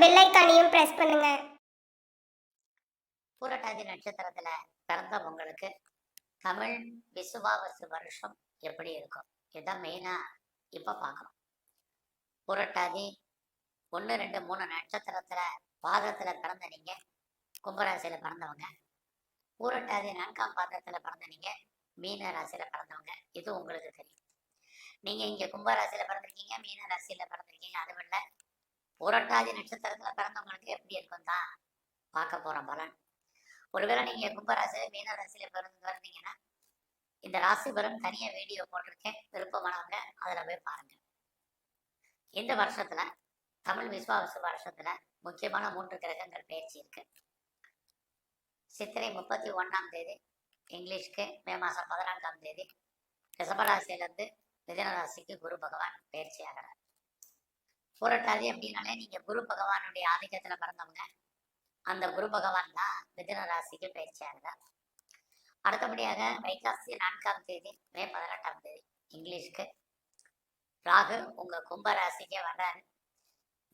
Bell ஐக்கானையும் press பண்ணுங்க. பூரட்டாதி நட்சத்திரத்துல பிறந்த உங்களுக்கு தமிழ் விசுவாவசு வருஷம் எப்படி இருக்கும்? இதுதான் மெயினா இப்ப பார்க்கணும். புரட்டாதி ஒன்று ரெண்டு மூணு நட்சத்திரத்துல பாதத்துல பிறந்த நீங்க கும்பராசியில பிறந்தவங்க. பூரட்டாதி நான்காம் பாதத்துல பிறந்த நீங்க மீன ராசியில பிறந்தவங்க. இது உங்களுக்கு தெரியும். நீங்க இங்க கும்பராசியில பிறந்திருக்கீங்க மீன ராசியில பிறந்திருக்கீங்க. அதுவும் இல்லை புரட்டாதி நட்சத்திரத்துல பிறந்தவங்களுக்கு எப்படி இருக்கும் தான் பார்க்க போறோம் பலன். ஒருவேளை நீங்க கும்பராசி மீன ராசியில பிறந்து பிறந்தீங்கன்னா இந்த ராசி பலன் தனியா வீடியோ போட்டிருக்கேன். விருப்பமானவங்க அதுல போய் பாருங்க. இந்த வருஷத்துல தமிழ் விஸ்வாச வருஷத்துல முக்கியமான மூன்று கிரகங்கள் பயிற்சி இருக்கு. சித்திரை முப்பத்தி ஒண்ணாம் தேதி இங்கிலீஷ்க்கு மே மாசம் பதினான்காம் தேதி ரிஷபராசியில இருந்து மிதன ராசிக்கு குரு பகவான் பயிற்சி ஆகிறார் புரட்டாதி அப்படின்னாலே நீங்க குரு பகவானுடைய ஆதிக்கத்துல பிறந்தவங்க. அந்த குரு பகவான் தான் மிதுன ராசிக்கு பயிற்சி ஆகுதார் அடுத்தபடியாக வைகாசி நான்காம் தேதி மே பதினெட்டாம் தேதி இங்கிலீஷ்க்கு. ராகு உங்க கும்ப ராசிக்கே வர்றாரு.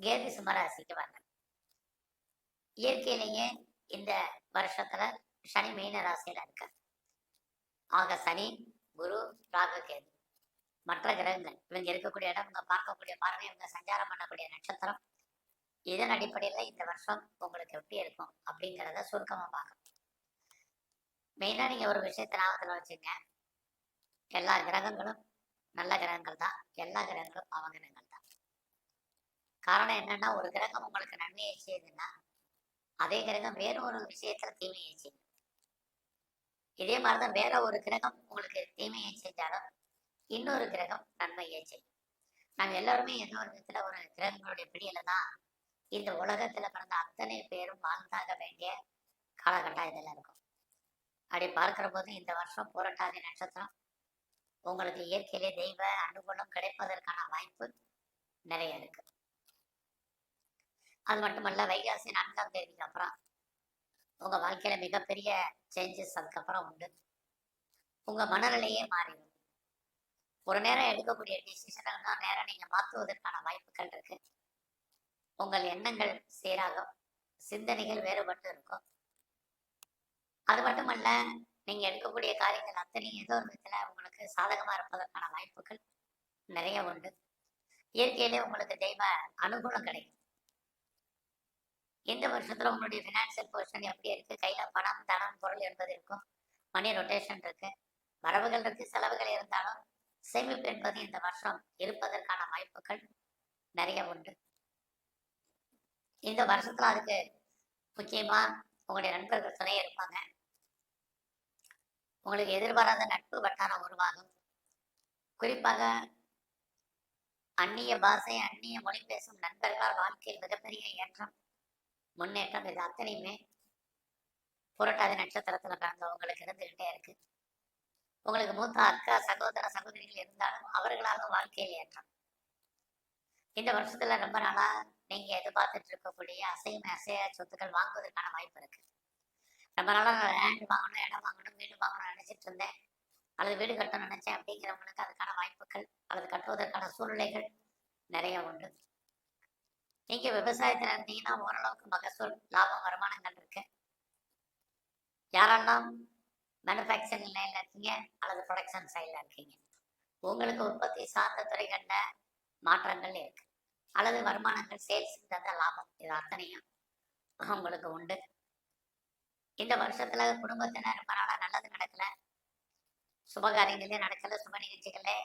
கேது சிம்மராசிக்கு வர்றாரு. இயற்கையிலேயே இந்த வருஷத்துல சனி மீன ராசியில இருக்கார். ஆக சனி குரு ராகு கேது. மற்ற கிரகங்கள் இவங்க இருக்கக்கூடிய இடம் இவங்க பார்க்கக்கூடிய பார்வை இவங்க சஞ்சாரம் பண்ணக்கூடிய நட்சத்திரம் இதன் அடிப்படையில் இந்த வருஷம் உங்களுக்கு எப்படி இருக்கும் அப்படிங்கிறத சுருக்கமாக பார்க்கணும் மெயினாக நீங்கள் ஒரு விஷயத்தை ஞாபகத்தில் வச்சுங்க. எல்லா கிரகங்களும் நல்ல கிரகங்கள் தான். எல்லா கிரகங்களும் பாவ கிரகங்கள் தான். காரணம் என்னன்னா ஒரு கிரகம் உங்களுக்கு நன்மையை செய்யுதுன்னா அதே கிரகம் வேற ஒரு விஷயத்துல தீமையை செய்யும் இதே மாதிரிதான் வேற ஒரு கிரகம் உங்களுக்கு தீமையை செஞ்சாலும் இன்னொரு கிரகம் நன்மையை செய்யும். நாங்க எல்லாருமே ஏதோ ஒரு விதத்துல ஒரு கிரகங்களுடைய பிடியில தான் இந்த உலகத்துல பிறந்த அத்தனை பேரும் வாழ்ந்தாக வேண்டிய காலகட்டம் இதெல்லாம் இருக்கும். அப்படி பார்க்கிற போது இந்த வருஷம் புரட்டாதி நட்சத்திரம் உங்களுக்கு இயற்கையிலே தெய்வ அனுகூலம் கிடைப்பதற்கான வாய்ப்பு நிறைய இருக்கு. அது மட்டுமல்ல வைகாசி நான்காம் தேதிக்கு அப்புறம் உங்க வாழ்க்கையில மிகப்பெரிய சேஞ்சஸ் அதுக்கப்புறம் உண்டு. உங்க மனநிலையே மாறிடும். ஒரு நேரம் எடுக்கக்கூடிய டிசிஷனை தான் நேரம் நீங்க மாற்றுவதற்கான வாய்ப்புகள் இருக்கு. உங்கள் எண்ணங்கள் சீராகும். சிந்தனைகள் வேறுபட்டு இருக்கும். அது மட்டுமல்ல நீங்க எடுக்கக்கூடிய காரியங்கள் அத்தனையும் ஏதோ ஒரு விதத்துல உங்களுக்கு சாதகமா இருப்பதற்கான வாய்ப்புகள் நிறைய உண்டு. இயற்கையிலே உங்களுக்கு தெய்வ அனுகூலம் கிடைக்கும். இந்த வருஷத்துல உங்களுடைய பினான்சியல் பொசிஷன் எப்படி இருக்கு? கையில பணம் தனம் பொருள் என்பது இருக்கும். மணி ரொட்டேஷன் இருக்கு. வரவுகள் இருக்கு. செலவுகள் இருந்தாலும் சேமிப்பு என்பது இந்த வருஷம் இருப்பதற்கான வாய்ப்புகள் நிறைய உண்டு. இந்த வருஷத்துல அதுக்கு முக்கியமா உங்களுடைய நண்பர்கள் துணையே இருப்பாங்க. உங்களுக்கு எதிர்பாராத நட்பு வட்டாரம் உருவாகும். குறிப்பாக அந்நிய பாஷை அந்நிய மொழி பேசும் நண்பர்களால் வாழ்க்கையில் மிகப்பெரிய ஏற்றம் முன்னேற்றம் இது அத்தனையுமே புரட்டாதி நட்சத்திரத்துல பிறந்தவங்களுக்கு இருந்துகிட்டே இருக்கு. உங்களுக்கு மூத்த அக்கா சகோதர சகோதரிகள் இருந்தாலும் அவர்களாக வாழ்க்கையில் ஏற்றம். இந்த வருஷத்துல ரொம்ப நாளா நீங்க எதிர்பார்த்துட்டு இருக்கக்கூடிய அசையும் அசைய சொத்துக்கள் வாங்குவதற்கான வாய்ப்பு இருக்கு. ரொம்ப நாளா லேண்ட் வாங்கணும் இடம் வாங்கணும் வீடு வாங்கணும்னு நினைச்சிட்டு இருந்தேன். அல்லது வீடு கட்டணும்னு நினைச்சேன் அப்படிங்கிறவங்களுக்கு அதுக்கான வாய்ப்புகள் அல்லது கட்டுவதற்கான சூழ்நிலைகள் நிறைய உண்டு. நீங்க விவசாயத்துல இருந்தீங்கன்னா ஓரளவுக்கு மகசூல் லாபம் வருமானங்கள் இருக்கு. யாரெல்லாம் மேனுஃபேக்சரிங் லைன்ல இருக்கீங்க அல்லது ப்ரொடக்ஷன் சைடில் இருக்கீங்க. உங்களுக்கு உற்பத்தி சார்ந்த துறைகளில் மாற்றங்கள் இருக்கு. அல்லது வருமானங்கள் சேல்ஸ் தந்த லாபம். இது அத்தனையும் உங்களுக்கு உண்டு. இந்த வருஷத்துல குடும்பத்தினர் ரொம்ப நாளாக நல்லது நடக்கல. சுபகாரியங்களே நடக்கல சுப நிகழ்ச்சிகளே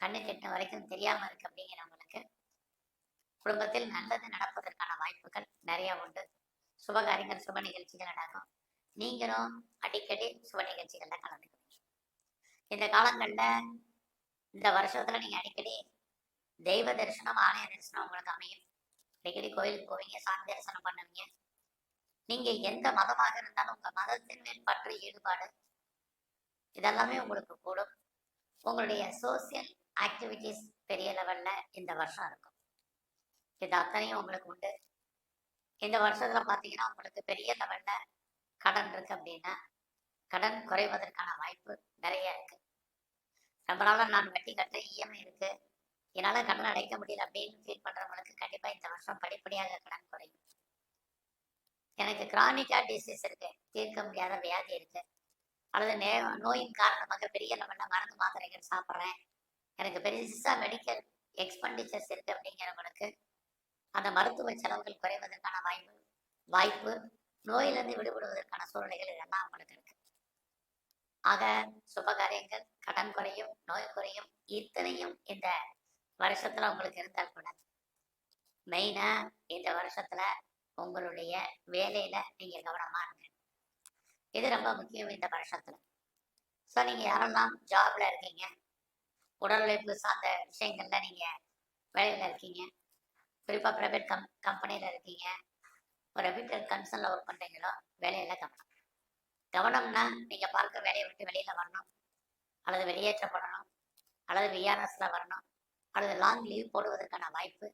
கண்ணு கெட்ட வரைக்கும் தெரியாம இருக்கு அப்படிங்கிறவங்களுக்கு குடும்பத்தில் நல்லது நடப்பதற்கான வாய்ப்புகள் நிறைய உண்டு. சுபகாரியங்கள் சுப நிகழ்ச்சிகள் நடக்கும். நீங்களும் அடிக்கடி சுப நிகழ்ச்சிகள்ல கலந்துக்குவீங்க. இந்த காலங்கள்ல இந்த வருஷத்துல நீங்க அடிக்கடி தெய்வ தரிசனம் ஆலய தரிசனம் உங்களுக்கு அமையும். அடிக்கடி கோயிலுக்கு போவீங்க சாமி தரிசனம் பண்ணுவீங்க. நீங்க எந்த மதமாக இருந்தாலும் உங்க மதத்தின் மேல் பற்று ஈடுபாடு இதெல்லாமே உங்களுக்கு கூடும். உங்களுடைய சோசியல் ஆக்டிவிட்டிஸ் பெரிய லெவல்ல இந்த வருஷம் இருக்கும். இது அத்தனையும் உங்களுக்கு உண்டு. இந்த வருஷத்துல பாத்தீங்கன்னா உங்களுக்கு பெரிய லெவல்ல கடன் இருக்கு அப்படின்னா கடன் குறைவதற்கான வாய்ப்பு நிறைய இருக்கு. ரொம்ப நான் வட்டி கட்ட இஎம்ஐ இருக்கு. என்னால கடன் அடைக்க முடியல அப்படின்னு ஃபீல் பண்றவங்களுக்கு வருஷம் படிப்படியாக கடன் குறையும். எனக்கு கிரானிக்கா டிசீஸ் இருக்கு. தீர்க்க முடியாத வியாதி இருக்கு. அல்லது நே நோயின் காரணமாக பெரிய லெவலில் மருந்து மாத்திரைகள் சாப்பிட்றேன். எனக்கு பெருசாக மெடிக்கல் எக்ஸ்பெண்டிச்சர்ஸ் இருக்கு அப்படிங்கிறவங்களுக்கு அந்த மருத்துவ செலவுகள் குறைவதற்கான வாய்ப்பு வாய்ப்பு நோயிலிருந்து விடுபடுவதற்கான சூழ்நிலைகள் இதெல்லாம் அவங்களுக்கு இருக்கு. ஆக சுபகாரியங்கள் கடன் குறையும் நோய் குறையும் இத்தனையும் இந்த வருஷத்துல உங்களுக்கு இருந்தால் கூட மெயினா இந்த வருஷத்துல உங்களுடைய வேலையில நீங்க கவனமா இருங்க. இது ரொம்ப முக்கியம் இந்த வருஷத்துல. ஸோ நீங்க யாரெல்லாம் ஜாப்ல இருக்கீங்க உடல் உழைப்பு சார்ந்த விஷயங்கள்ல நீங்க வேலையில இருக்கீங்க குறிப்பா பிரைவேட் கம் கம்பெனியில இருக்கீங்க ஒரு ரெப்யூட்டட் கன்சர்னில் ஒர்க் பண்ணுறீங்களோ வேலையில் கவனம். கவனம்னா நீங்கள் பார்க்க வேலையை விட்டு வெளியில் வரணும். அல்லது வெளியேற்றப்படணும். அல்லது விஆர்எஸில் வரணும். அல்லது லாங் லீவ் போடுவதற்கான வாய்ப்பு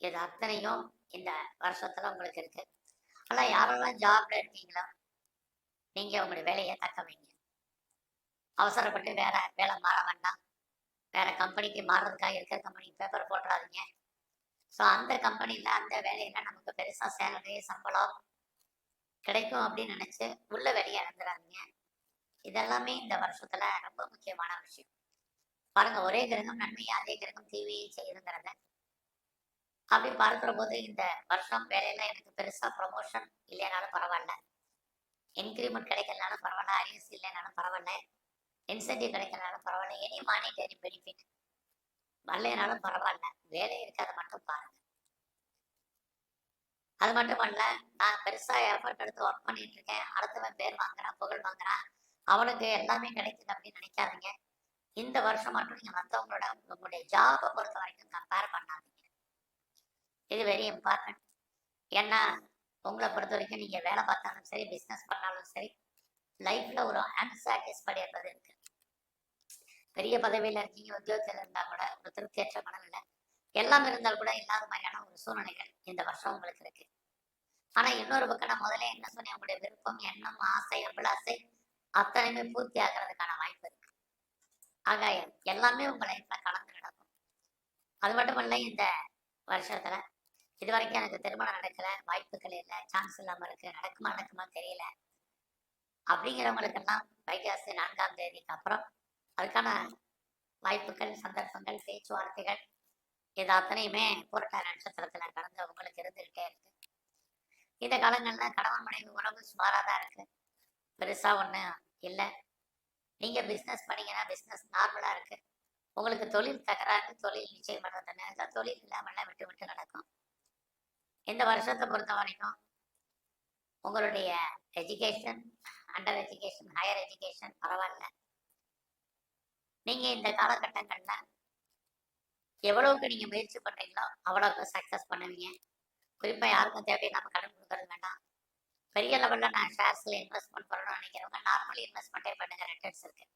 இது அத்தனையும் இந்த வருஷத்தில் உங்களுக்கு இருக்குது ஆனால் யாரெல்லாம் ஜாப்ல இருக்கீங்களோ நீங்கள் உங்களுடைய வேலையை தக்க வைங்க. அவசரப்பட்டு வேற வேலை மாற வேண்டாம். வேற கம்பெனிக்கு மாறுறதுக்காக இருக்கிற கம்பெனிக்கு பேப்பர் போட்டுறாதீங்க. ஸோ அந்த கம்பெனியில் அந்த வேலையில் நமக்கு பெருசாக சேலரி சம்பளம் கிடைக்கும் அப்படின்னு நினச்சி உள்ள வேலையை இழந்துடாதீங்க இதெல்லாமே இந்த வருஷத்துல ரொம்ப முக்கியமான விஷயம். பாருங்க ஒரே கிரகம் நன்மையை அதே கிரகம் தீமையை செய்யுங்கிறத அப்படி பார்க்குற போது இந்த வருஷம் வேலையில எனக்கு பெருசா ப்ரமோஷன் இல்லைனாலும் பரவாயில்ல. இன்க்ரிமெண்ட் கிடைக்கலனாலும் பரவாயில்ல அரியர்ஸ் இல்லைனாலும் பரவாயில்ல. இன்சென்டிவ் கிடைக்கலனாலும் பரவாயில்ல. எனி மானிட்டரி பெனிஃபிட் வரலைனாலும் பரவாயில்ல வேலை இருக்காத மட்டும் பாருங்க. அது மட்டும் பண்ணல. நான் பெருசா எஃபர்ட் எடுத்து ஒர்க் பண்ணிட்டு இருக்கேன். அடுத்தவன் பேர் வாங்குறான் புகழ் வாங்குறான். அவனுக்கு எல்லாமே கிடைக்குது அப்படின்னு நினைக்காதீங்க. இந்த வருஷம் மட்டும் நீங்க மற்றவங்களோட உங்களுடைய ஜாபை பொறுத்த வரைக்கும் கம்பேர் பண்ணாதீங்க. இது வெரி இம்பார்ட்டன்ட் ஏன்னா உங்களை பொறுத்த வரைக்கும் நீங்க வேலை பார்த்தாலும் சரி பிசினஸ் பண்ணாலும் சரி லைஃப்ல ஒரு அன்சாட்டிஸ்ஃபைட் என்பது இருக்கு. பெரிய பதவியில இருக்கீங்க உத்தியோகத்தில் இருந்தா கூட ஒரு திருப்தியற்ற மனநிலை எல்லாம் இருந்தால் கூட இல்லாத மாதிரியான ஒரு சூழ்நிலைகள் இந்த வருஷம் உங்களுக்கு இருக்கு. ஆனா இன்னொரு பக்கம் நான் முதல்ல என்ன சொன்னேன்? உங்களுடைய விருப்பம் எண்ணம் ஆசை அபிலாசை அத்தனையுமே பூர்த்தி ஆகிறதுக்கான வாய்ப்பு இருக்கு. ஆக எல்லாமே உங்க லைஃப்ல கலந்து நடக்கும் அது மட்டும் இல்ல இந்த வருஷத்துல இது வரைக்கும் எனக்கு திருமணம் நடக்கல வாய்ப்புகள் இல்லை சான்ஸ் இல்லாம இருக்கு நடக்குமா நடக்குமா தெரியல. அப்படிங்கிறவங்களுக்கெல்லாம் வைகாசி நான்காம் தேதிக்கு அப்புறம் அதுக்கான வாய்ப்புகள் சந்தர்ப்பங்கள் பேச்சுவார்த்தைகள் இது அத்தனையுமே புரட்டா நட்சத்திரத்துல கடந்து உங்களுக்கு இருந்துகிட்டே இருக்கு. இந்த காலங்கள்ல கணவன் மனைவி உறவு சுமாராக தான் இருக்கு. பெருசா ஒண்ணும் இல்லை. நீங்க பிசினஸ் பண்ணீங்கன்னா பிசினஸ் நார்மலா இருக்கு. உங்களுக்கு தொழில் தகராறு தொழில் நிச்சயம் பண்றது நேரத்தில் தொழில் இல்லாமல்லாம் விட்டு விட்டு நடக்கும். இந்த வருஷத்தை பொறுத்த வரைக்கும் உங்களுடைய education under education higher education பரவாயில்ல. நீங்க இந்த காலகட்டங்கள்ல எவ்வளவுக்கு நீங்க முயற்சி பண்றீங்களோ அவ்வளவுக்கு சக்சஸ் பண்ணுவீங்க. குறிப்பா யாருக்கும் தேவையில்லாம கடன் கொடுக்கறது வேண்டாம். பெரிய லெவல்ல நான் ஷேர்ஸ்ல இன்வெஸ்ட்மெண்ட் பண்ணணும்னு நினைக்கிறவங்க நார்மல் இன்வெஸ்ட்மெண்ட்டே பண்ணுங்க. ரிட்டர்ன்ஸ் இருக்கு.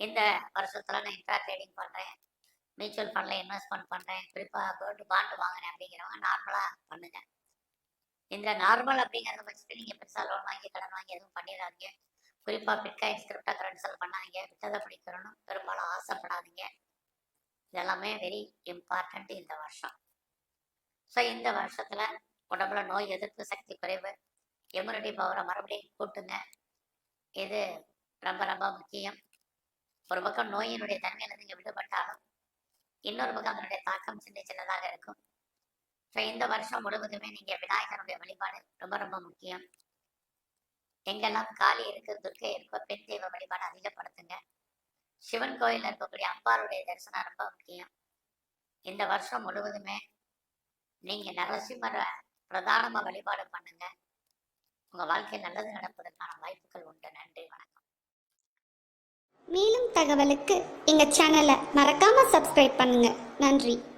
இந்த வருஷத்துல நான் இன்ட்ரா ட்ரேடிங் பண்றேன். மியூச்சுவல் ஃபண்ட்ல இன்வெஸ்ட்மெண்ட் பண்றேன். குறிப்பா கோல்டு பாண்டு வாங்குறேன் அப்படிங்கிறவங்க நார்மலா பண்ணுங்க. இந்த நார்மல் அப்படிங்கிறத வச்சுட்டு நீங்க பெருசா லோன் வாங்கி கடன் வாங்கி எதுவும் பண்ணிடாதீங்க. குறிப்பாக பிட்காயின் கிரிப்டோ கரன்சியில் பண்ணாதீங்க. விட்டதை பிடிக்கணும்னு பெரும்பாலும் ஆசைப்படாதீங்க. இதெல்லாமே வெரி இம்பார்ட்டன்ட் இந்த வருஷம். ஸோ இந்த வருஷத்துல உடம்புல நோய் எதிர்ப்பு சக்தி குறைவு. இம்யூனிட்டி பவரை மறுபடியும் கூட்டுங்க. இது ரொம்ப ரொம்ப முக்கியம். ஒரு பக்கம் நோயினுடைய தன்மையில நீங்க விடுபட்டாலும் இன்னொரு பக்கம் அதனுடைய தாக்கம் சின்ன சின்னதாக இருக்கும். ஸோ இந்த வருஷம் முழுவதுமே நீங்க விநாயகருடைய வழிபாடு ரொம்ப ரொம்ப முக்கியம். எங்கெல்லாம் காளி இருக்கு துர்க்கை இருக்கோ பெண் தெய்வ வழிபாடு அதிகப்படுத்துங்க? சிவன் கோயிலில் இருக்கக்கூடிய அம்பாருடைய தரிசனம் ரொம்ப முக்கியம். இந்த வருஷம் முழுவதுமே நீங்க நரசிம்மரை பிரதானமா வழிபாடு பண்ணுங்க. உங்க வாழ்க்கையில் நல்லது நடப்பதற்கான வாய்ப்புகள் உண்டு. நன்றி வணக்கம். மேலும் தகவலுக்கு எங்கள் சேனலை மறக்காமல் சப்ஸ்கிரைப் பண்ணுங்கள் நன்றி.